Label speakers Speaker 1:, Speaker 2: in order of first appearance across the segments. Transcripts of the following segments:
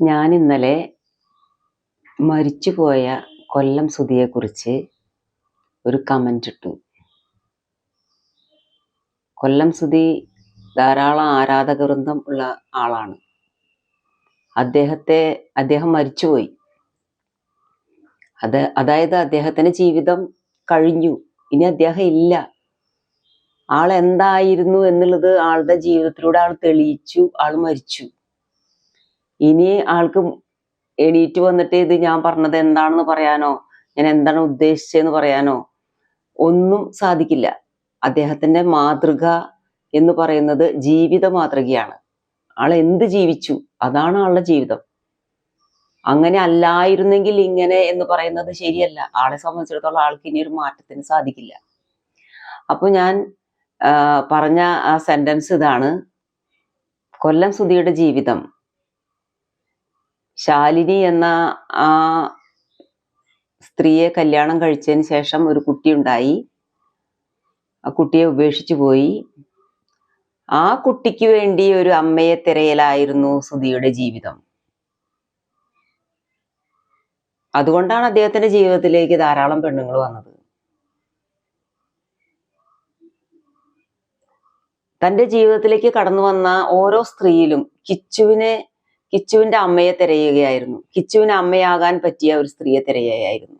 Speaker 1: ഞാൻ ഇന്നലെ മരിച്ചുപോയ കൊല്ലം സുധിയെക്കുറിച്ച് ഒരു കമന്റ് ഇട്ടു. കൊല്ലം സുധി ധാരാളം ആരാധക വൃന്ദം ഉള്ള ആളാണ്. അദ്ദേഹത്തെ അദ്ദേഹം മരിച്ചുപോയി. അത് അതായത് അദ്ദേഹത്തിന്റെ ജീവിതം കഴിഞ്ഞു. ഇനി അദ്ദേഹം ഇല്ല. ആൾ എന്തായിരുന്നു എന്നുള്ളത് ആളുടെ ജീവിതത്തിലൂടെ ആൾ തെളിയിച്ചു ആൾ മരിച്ചു. ഇനി ആൾക്ക് എണീറ്റ് വന്നിട്ട് ഇത് ഞാൻ പറഞ്ഞത് എന്താണെന്ന് പറയാനോ? ഞാൻ എന്താണ് ഉദ്ദേശിച്ചതെന്ന് പറയാനോ? ഒന്നും സാധിക്കില്ല. അദ്ദേഹത്തിന്റെ മാതൃക എന്ന് പറയുന്നത് ജീവിത മാതൃകയാണ്. ആൾ എന്ത് ജീവിച്ചു? അതാണ് ആളുടെ ജീവിതം. അങ്ങനെ അല്ലായിരുന്നെങ്കിൽ ഇങ്ങനെ എന്ന് പറയുന്നത് ശരിയല്ല. ആളെ സംബന്ധിച്ചിടത്തോളം ആൾക്ക് ഇനി ഒരു മാറ്റത്തിന് സാധിക്കില്ല. അപ്പൊ ഞാൻ പറഞ്ഞ ആ സെന്റൻസ് ഇതാണ്. കൊല്ലം സുധിയുടെ ജീവിതം. ശാലിനി എന്ന ആ സ്ത്രീയെ കല്യാണം കഴിച്ചതിന് ശേഷം ഒരു കുട്ടി ഉണ്ടായി. ആ കുട്ടിയെ ഉപേക്ഷിച്ചു പോയി. ആ കുട്ടിക്ക് വേണ്ടി ഒരു അമ്മയെ തിരയലായിരുന്നു സുധിയുടെ ജീവിതം. അതുകൊണ്ടാണ് അദ്ദേഹത്തിന്റെ ജീവിതത്തിലേക്ക് ധാരാളം പെണ്ണുങ്ങൾ വന്നത്. തന്റെ ജീവിതത്തിലേക്ക് കടന്നു വന്ന ഓരോ സ്ത്രീയിലും കിച്ചുവിനെ കിച്ചുവിന്റെ അമ്മയെ തിരയുകയായിരുന്നു. കിച്ചുവിന് അമ്മയാകാൻ പറ്റിയ ഒരു സ്ത്രീയെ തിരയുകയായിരുന്നു.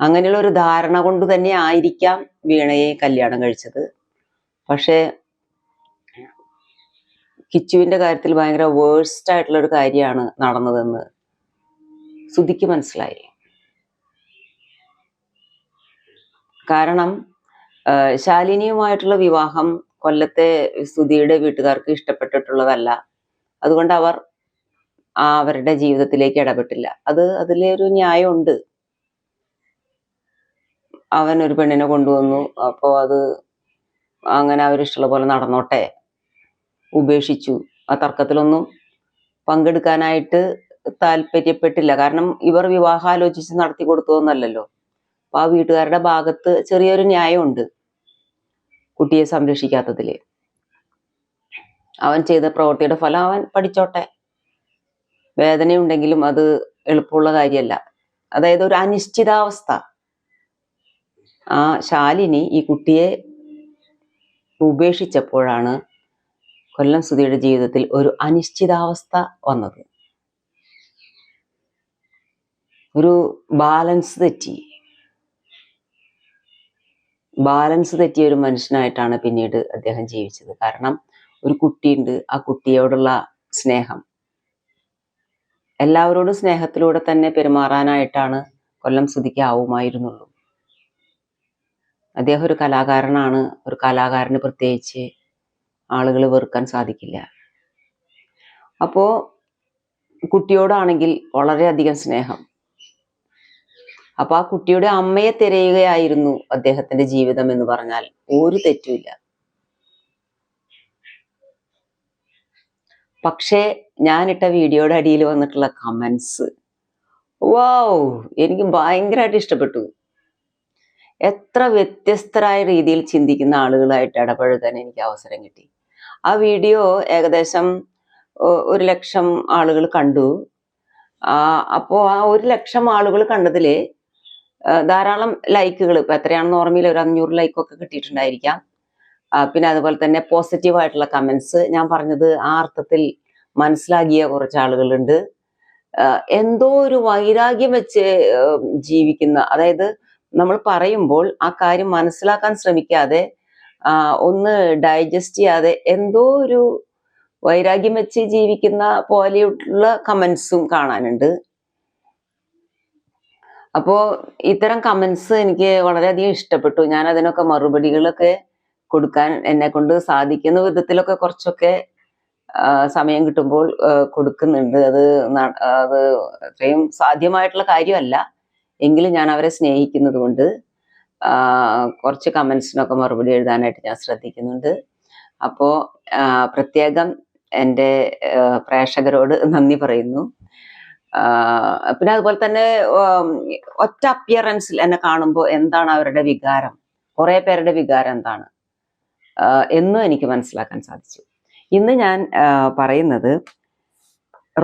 Speaker 1: അങ്ങനെയുള്ള ഒരു ധാരണ കൊണ്ട് തന്നെ ആയിരിക്കാം വീണയെ കല്യാണം കഴിച്ചത്. പക്ഷേ കിച്ചുവിന്റെ കാര്യത്തിൽ ഭയങ്കര വേഴ്സ്റ്റ് ആയിട്ടുള്ള ഒരു കാര്യമാണ് നടന്നതെന്ന് സുധിക്ക് മനസ്സിലായി. കാരണം ശാലിനിയുമായിട്ടുള്ള വിവാഹം കൊല്ലത്തെ സുധിയുടെ വീട്ടുകാർക്ക് ഇഷ്ടപ്പെട്ടിട്ടുള്ളതല്ല. അതുകൊണ്ട് അവർ അവരുടെ ജീവിതത്തിലേക്ക് ഇടപെട്ടില്ല. അത് അതിലെ ഒരു ന്യായമുണ്ട്. അവൻ ഒരു പെണ്ണിനെ കൊണ്ടുവന്നു. അപ്പോൾ അത് അങ്ങനെ അവരിഷ്ടമുള്ള പോലെ നടന്നോട്ടെ. ഉപേക്ഷിച്ചു. ആ തർക്കത്തിലൊന്നും പങ്കെടുക്കാനായിട്ട് താല്പര്യപ്പെട്ടില്ല. കാരണം ഇവർ വിവാഹാലോചിച്ച് നടത്തി കൊടുത്തതൊന്നല്ലല്ലോ. അപ്പൊ ആ വീട്ടുകാരുടെ ഭാഗത്ത് ചെറിയൊരു ന്യായമുണ്ട് കുട്ടിയെ സംരക്ഷിക്കാത്തതിൽ. അവൻ ചെയ്ത പ്രവൃത്തിയുടെ ഫലം അവൻ പഠിച്ചോട്ടെ. വേദനയുണ്ടെങ്കിലും അത് എളുപ്പമുള്ള കാര്യമല്ല. അതായത് ഒരു അനിശ്ചിതാവസ്ഥ. ആ ശാലിനി ഈ കുട്ടിയെ ഉപേക്ഷിച്ചപ്പോഴാണ് കൊല്ലം സുധിയുടെ ജീവിതത്തിൽ ഒരു അനിശ്ചിതാവസ്ഥ വന്നത്. ഒരു ബാലൻസ് തെറ്റി. ബാലൻസ് തെറ്റിയ ഒരു മനുഷ്യനായിട്ടാണ് പിന്നീട് അദ്ദേഹം ജീവിച്ചത്. കാരണം ഒരു കുട്ടിയുണ്ട് ആ കുട്ടിയോടുള്ള സ്നേഹം. എല്ലാവരോടും സ്നേഹത്തിലൂടെ തന്നെ പെരുമാറാനായിട്ടാണ് കൊല്ലം സുധിക്ക് ആവുമായിരുന്നുള്ളൂ. അദ്ദേഹം ഒരു കലാകാരനാണ് ഒരു കലാകാരന് പ്രത്യേകിച്ച് ആളുകൾ വെറുക്കാൻ സാധിക്കില്ല. അപ്പോൾ കുട്ടിയോടാണെങ്കിൽ വളരെയധികം സ്നേഹം. അപ്പോൾ ആ കുട്ടിയുടെ അമ്മയെ തിരയുകയായിരുന്നു അദ്ദേഹത്തിന്റെ ജീവിതം എന്ന് പറഞ്ഞാൽ ഒരു തെറ്റുമില്ല. പക്ഷേ ഞാനിട്ട വീഡിയോയുടെ അടിയിൽ വന്നിട്ടുള്ള കമൻസ് വാവ് എനിക്ക് ഭയങ്കരമായിട്ട് ഇഷ്ടപ്പെട്ടു. എത്ര വ്യത്യസ്തരായ രീതിയിൽ ചിന്തിക്കുന്ന ആളുകളായിട്ട് ഇടപഴകാൻ എനിക്ക് അവസരം കിട്ടി. ആ വീഡിയോ ഏകദേശം ഒരു ലക്ഷം ആളുകൾ കണ്ടു. അപ്പോൾ ആ ഒരു ലക്ഷം ആളുകൾ കണ്ടതിൽ ധാരാളം ലൈക്കുകൾ ഇപ്പം എത്രയാണെന്ന് ഓർമ്മയില്ല ഒരു അഞ്ഞൂറ് ലൈക്കൊക്കെ കിട്ടിയിട്ടുണ്ടായിരിക്കാം. പിന്നെ അതുപോലെ തന്നെ പോസിറ്റീവ് ആയിട്ടുള്ള കമന്റ്സ് ഞാൻ പറഞ്ഞത് ആ അർത്ഥത്തിൽ മനസ്സിലാക്കിയ കുറച്ച് ആളുകളുണ്ട്. എന്തോ ഒരു വൈരാഗ്യം വെച്ച് ജീവിക്കുന്ന അതായത് നമ്മൾ പറയുമ്പോൾ ആ കാര്യം മനസ്സിലാക്കാൻ ശ്രമിക്കാതെ ഒന്ന് ഡൈജസ്റ്റ് ചെയ്യാതെ എന്തോ ഒരു വൈരാഗ്യം വെച്ച് ജീവിക്കുന്ന പോലെയുള്ള കമൻസും കാണാനുണ്ട്. അപ്പോ ഇത്തരം കമൻസ് എനിക്ക് വളരെയധികം ഇഷ്ടപ്പെട്ടു. ഞാൻ അതിനൊക്കെ മറുപടികളൊക്കെ കൊടുക്കാൻ എന്നെ കൊണ്ട് സാധിക്കുന്ന വിധത്തിലൊക്കെ കുറച്ചൊക്കെ സമയം കിട്ടുമ്പോൾ കൊടുക്കുന്നുണ്ട്. അത് അത് അത്രയും സാധ്യമായിട്ടുള്ള കാര്യമല്ല. എങ്കിലും ഞാൻ അവരെ സ്നേഹിക്കുന്നത് കൊണ്ട് കുറച്ച് കമൻസിനൊക്കെ മറുപടി എഴുതാനായിട്ട് ഞാൻ ശ്രദ്ധിക്കുന്നുണ്ട്. അപ്പോൾ പ്രത്യേകം എന്റെ പ്രേക്ഷകരോട് നന്ദി പറയുന്നു. പിന്നെ അതുപോലെ തന്നെ ഒറ്റ അപ്പിയറൻസിൽ എന്നെ കാണുമ്പോൾ എന്താണ് അവരുടെ വികാരം? കുറേ പേരുടെ വികാരം എന്താണ്? എന്നും എനിക്ക് മനസ്സിലാക്കാൻ സാധിച്ചു. ഇന്ന് ഞാൻ പറയുന്നത്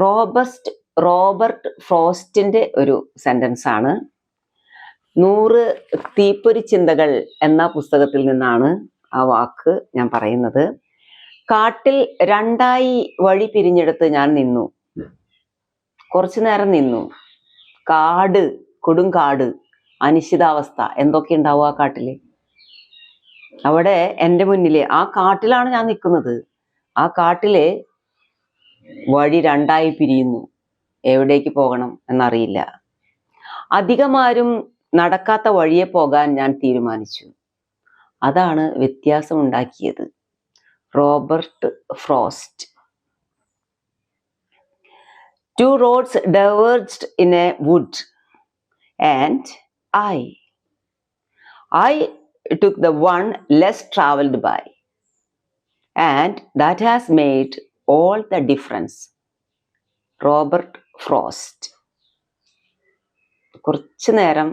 Speaker 1: റോബസ്റ്റ് റോബർട്ട് ഫ്രോസ്റ്റിന്റെ ഒരു സെന്റൻസ് ആണ്. നൂറ് തീപ്പൊരി ചിന്തകൾ എന്ന പുസ്തകത്തിൽ നിന്നാണ് ആ വാക്ക് ഞാൻ പറയുന്നത്. കാട്ടിൽ രണ്ടായി വഴി പിരിഞ്ഞെടുത്ത് ഞാൻ നിന്നു. കുറച്ചു നേരം നിന്നു. കാട് കൊടുങ്കാട് അനിശ്ചിതാവസ്ഥ എന്തൊക്കെ ഉണ്ടാവും ആ കാട്ടിൽ? അവിടെ എന്റെ മുന്നിൽ ആ കാട്ടിലാണ് ഞാൻ നിൽക്കുന്നത്. ആ കാട്ടിൽ വഴി രണ്ടായി പിരിയുന്നു. എവിടേക്ക് പോകണം എന്നറിയില്ല. അധികമാരും നടക്കാത്ത വഴിയെ പോകാൻ ഞാൻ തീരുമാനിച്ചു. അതാണ് വ്യത്യാസമുണ്ടാക്കിയത്. Robert Frost. Two roads diverged in a wood and I I took the one less traveled by and that has made all the difference Robert Frost കുറച്ചു നേരം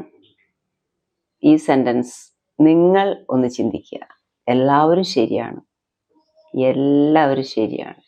Speaker 1: ഈ സെന്റൻസ് നിങ്ങൾ ഒന്ന് ചിന്തിക്കുക എല്ലാവരും ശരിയാണ് എല്ലാവരും ശരിയാണ്